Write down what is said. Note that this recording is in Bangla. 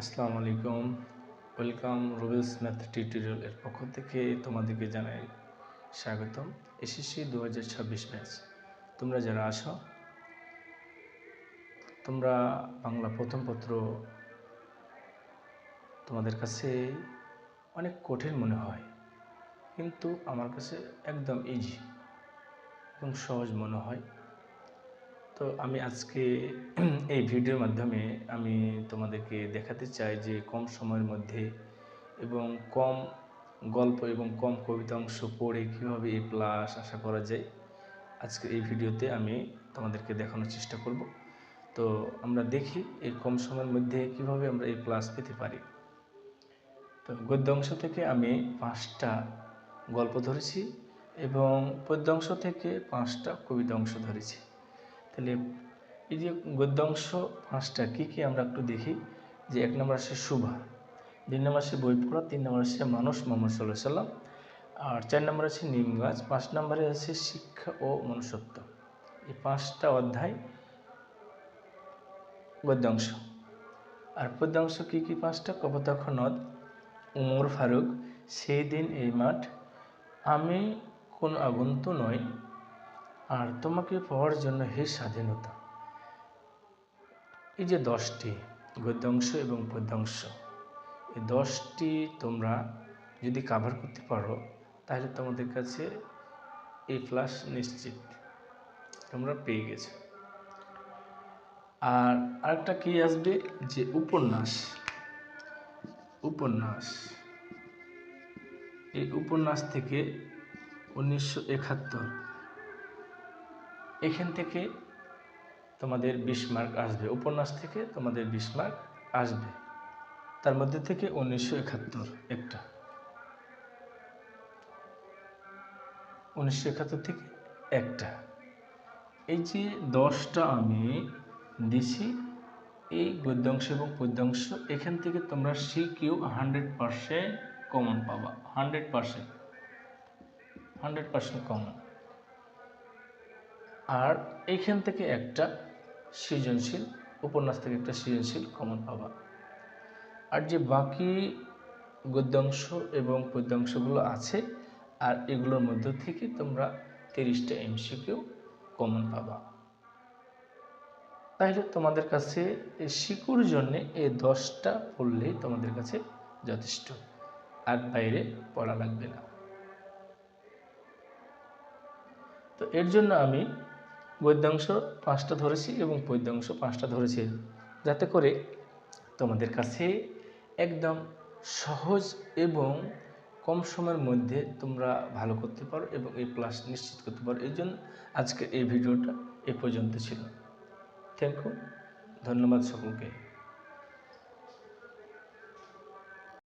আসসালামু আলাইকুম। ওয়েলকাম রুবেলস ম্যাথ টিউটোরিয়াল এর পক্ষ থেকে তোমাদেরকে জানাই স্বাগতম এসএসসি দু হাজার ছাব্বিশ ব্যাচ তোমরা যারা আসো তোমরা বাংলা প্রথম পত্র তোমাদের কাছে অনেক কঠিন মনে হয়, কিন্তু আমার কাছে একদম ইজি এবং সহজ মনে হয়। তো আমি আজকে এই ভিডিওর মাধ্যমে আমি তোমাদেরকে দেখাতে চাই যে কম সময়ের মধ্যে এবং কম গল্প এবং কম কবিতা অংশ পড়ে কীভাবে এই প্লাস আশা করা যায়, আজকে এই ভিডিওতে আমি তোমাদেরকে দেখানোর চেষ্টা করব। তো আমরা দেখি এই কম সময়ের মধ্যে কীভাবে আমরা এই প্লাস পেতে পারি। তো গদ্যাংশ থেকে আমি পাঁচটা গল্প ধরেছি এবং পদ্যাংশ থেকে পাঁচটা কবিতা অংশ ধরেছি। তাহলে এই যে গদ্যাংশ পাঁচটা, কী কী আমরা একটু দেখি? যে এক নম্বর আসে শুভা দুই নম্বর আসে বই তিন নম্বর আসে মানুষ মোহাম্মদ সাল্লাহ সাল্লাম আর চার নম্বর আছে নিম গাছ, পাঁচ নম্বরে আছে শিক্ষা ও মনুষ্যত্ব। এই পাঁচটা অধ্যায় গদ্যাংশ। আর পদ্যাংশ কী কী পাঁচটা? কপোতাক্ষ নদ, উমর ফারুক, সেই দিন এই মাঠ, আমি কোন আগন্ত নয় আর তোমাকে পাওয়ার জন্য হে স্বাধীনতা। এই যে দশটি গদ্যাংশ এবং পদ্যাংশ, এই দশটি তোমরা যদি কাভার করতে পারো, তাহলে তোমাদের কাছে এই প্লাস নিশ্চিত। তোমরা পেয়ে গেছো। আর আরেকটা কি আসবে? যে উপন্যাস। উপন্যাস। এই উপন্যাস থেকে উনিশশো একাত্তর এখান থেকে তোমাদের বিশ মার্ক আসবে, উপন্যাস থেকে তোমাদের বিশ মার্ক আসবে। তার মধ্যে থেকে উনিশশো একাত্তর একটা। উনিশশো একাত্তর থেকে একটা। এই যে দশটা আমি দিছি, এই গদ্যাংশ এবং পদ্যাংশ, এখান থেকে তোমরা C Q hundred percent common পাবা। Hundred percent. Hundred percent common আর এইখান থেকে একটা সৃজনশীল, উপন্যাস থেকে একটা সৃজনশীল কমন পাবা আর যে বাকি গদ্যাংশ এবং পদ্যাংশগুলো আছে, আর এগুলোর মধ্য থেকে তোমরা তিরিশটা এমসিকিউ কমন পাবা। তাহলে তোমাদের কাছে শিকুর জন্য এই দশটা পড়লেই তোমাদের কাছে যথেষ্ট। আর বাইরে পড়া লাগবে না। তো এর জন্য আমি গদ্যাংশ পাঁচটা ধরেছি এবং পদ্যাংশ পাঁচটা ধরেছি। যাতে করে তোমাদের কাছে একদম সহজ এবং কম সময়ের মধ্যে তোমরা ভালো করতে পারো এবং এই প্লাস নিশ্চিত করতে পারো। এই জন্য আজকে এই ভিডিওটা এ পর্যন্ত ছিল। থ্যাংক ইউ ধন্যবাদ সকলকে।